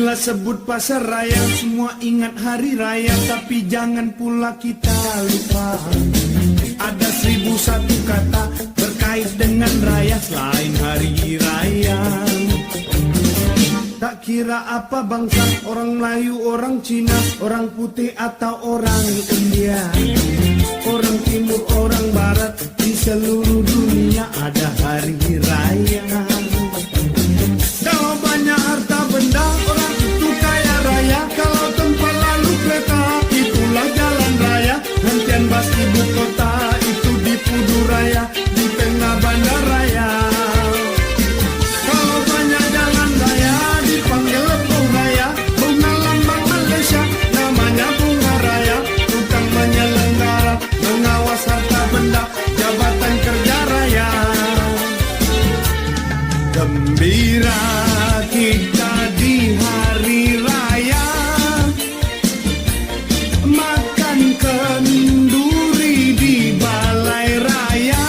Bila sebut pasar raya semua ingat hari raya. Tapi jangan pula kita lupa. Ada seribu satu kata berkait dengan raya Selain hari raya. Tak kira apa bangsa Orang Melayu, orang Cina Orang putih atau orang India. Orang timur, orang barat Di seluruh Gembira kita di hari raya. Makan kenduri di balai raya.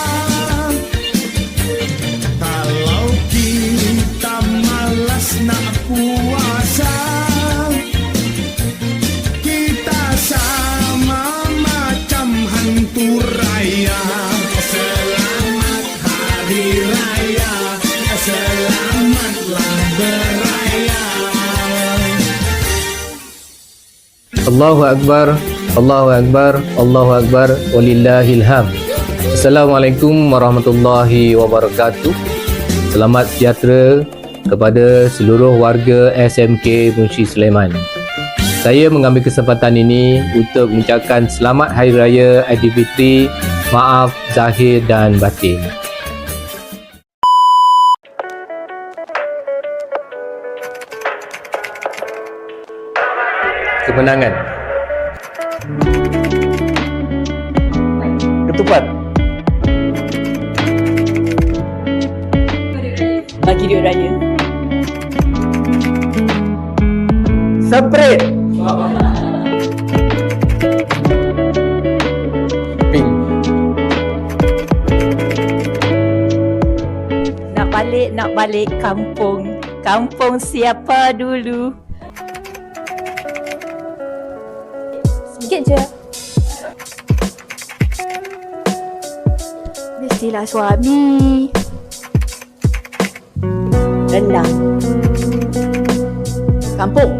Kalau kita malas nak puasa Allahu Akbar Allahu Akbar Allahu Akbar Walillahil hamd. Assalamualaikum warahmatullahi wabarakatuh. Selamat sejahtera kepada seluruh warga SMK Munshi Sulaiman. Saya mengambil kesempatan ini untuk mengucapkan selamat Hari Raya Aidilfitri Maaf Zahir dan Batin Kemenangan Ketupat bagi duit raya. Seprit Pink Nak balik, nak balik kampung. Kampung siapa dulu? Sikit je. Mestilah suami. Rendang. Kampung.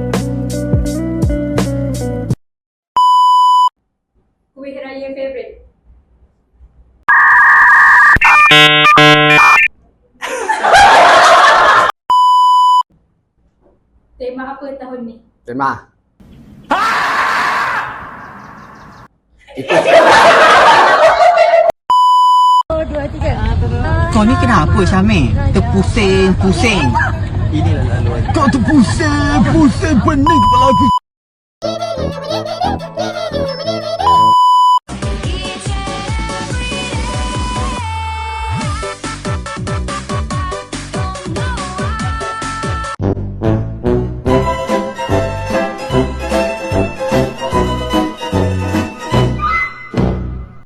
Kuih raya favourite? Tema apa tahun ni? Terima Kau ni kenapa Syamil? Terpusing-pusing. Inilah laluan. Kau terpusing-pusing pening kepala aku.